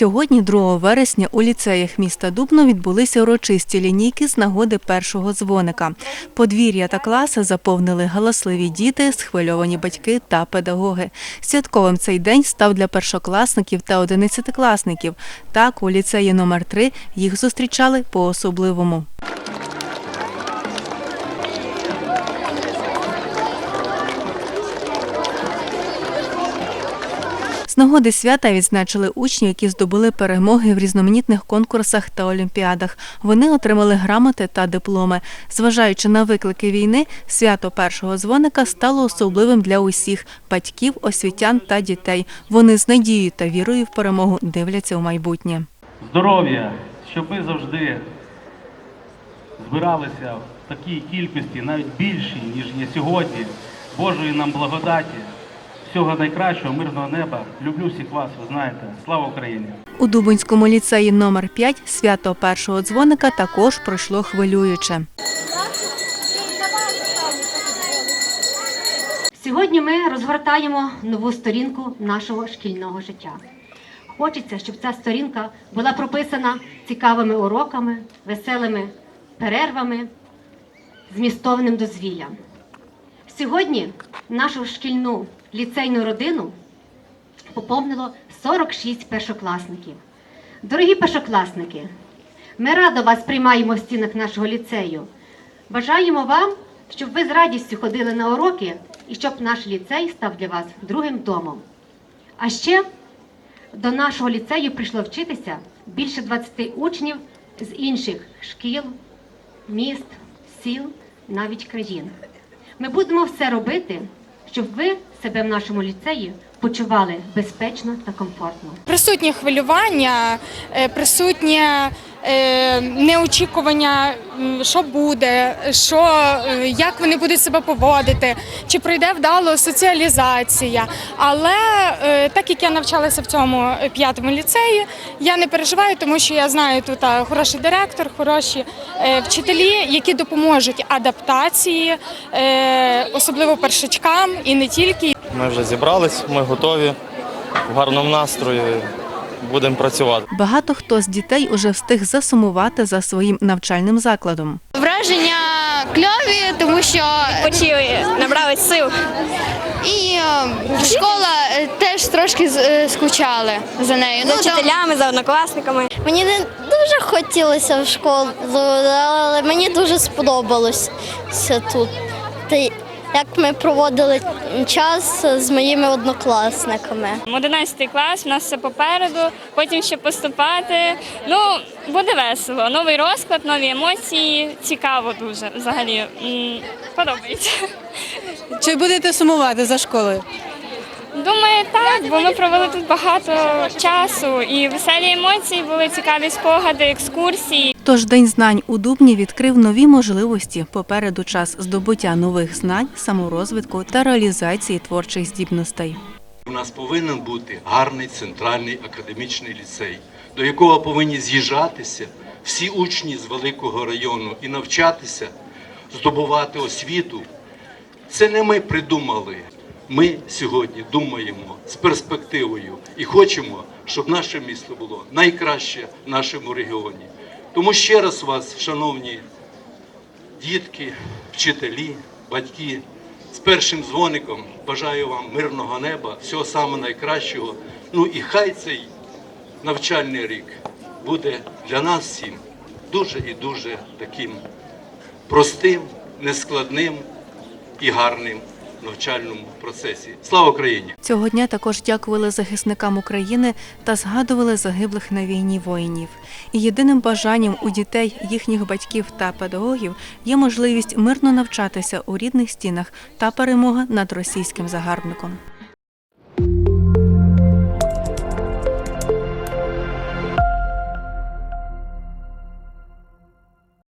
Сьогодні, 2 вересня, у ліцеях міста Дубно відбулися урочисті лінійки з нагоди першого дзвоника. Подвір'я та класи заповнили галасливі діти, схвильовані батьки та педагоги. Святковим цей день став для першокласників та одинадцятикласників. Так, у ліцеї номер 3 їх зустрічали по-особливому. Нагоди свята відзначили учні, які здобули перемоги в різноманітних конкурсах та олімпіадах. Вони отримали грамоти та дипломи. Зважаючи на виклики війни, свято першого дзвоника стало особливим для усіх батьків, освітян та дітей. Вони з надією та вірою в перемогу дивляться у майбутнє. здоров'я, щоб ми завжди збиралися в такій кількості, навіть більшій, ніж є сьогодні. Божої нам благодаті, всього найкращого, мирного неба. Люблю всіх вас, ви знаєте. Слава Україні! У Дубинському ліцеї номер 5 свято першого дзвоника також пройшло хвилююче. Сьогодні ми розгортаємо нову сторінку нашого шкільного життя. Хочеться, щоб ця сторінка була прописана цікавими уроками, веселими перервами, змістовним дозвіллям. Сьогодні нашу шкільну ліцейну родину поповнило 46 першокласників. Дорогі першокласники, ми радо вас приймаємо в стінах нашого ліцею. Бажаємо вам, щоб ви з радістю ходили на уроки і щоб наш ліцей став для вас другим домом. А ще до нашого ліцею прийшло вчитися більше 20 учнів з інших шкіл, міст, сіл, навіть країн. Ми будемо все робити, щоб ви себе в нашому ліцеї почували безпечно та комфортно. Присутнє хвилювання, е, присутнє е, неочікування, що буде, що, е, як вони будуть себе поводити, чи пройде вдало соціалізація. Але так як я навчалася в цьому п'ятому ліцеї, я не переживаю, тому що я знаю тут хороший директор, хороші вчителі, які допоможуть адаптації, особливо першачкам і не тільки. Ми вже зібрались, ми готові в гарному настрої. Будемо працювати. Багато хто з дітей уже встиг засумувати за своїм навчальним закладом. Враження кльові, тому що Почили, набрали сил. і е, школа е, теж трошки е, скучали за нею. З Ну, вчителями, з однокласниками. Мені не дуже хотілося в школу, але мені дуже сподобалося тут. Як ми проводили час з моїми однокласниками. 11 клас, у нас все попереду, потім ще поступати. Ну, буде весело. Новий розклад, нові емоції. Цікаво дуже взагалі. Подобається. Чи будете сумувати за школою? Думаю, так, бо ми провели тут багато часу і веселі емоції, були цікаві спогади, екскурсії. Тож День знань у Дубні відкрив нові можливості. Попереду час здобуття нових знань, саморозвитку та реалізації творчих здібностей. У нас повинен бути гарний центральний академічний ліцей, до якого повинні з'їжджатися всі учні з великого району і навчатися, здобувати освіту. Це не ми придумали. Ми сьогодні думаємо з перспективою і хочемо, щоб наше місто було найкраще в нашому регіоні. Тому ще раз вас, шановні дітки, вчителі, батьки, з першим дзвоником бажаю вам мирного неба, всього самого найкращого. Ну і хай цей навчальний рік буде для нас всім дуже і дуже таким простим, нескладним і гарним навчальному процесі. Слава Україні! Цього дня також дякували захисникам України та згадували загиблих на війні воїнів. І єдиним бажанням у дітей, їхніх батьків та педагогів є можливість мирно навчатися у рідних стінах та перемога над російським загарбником.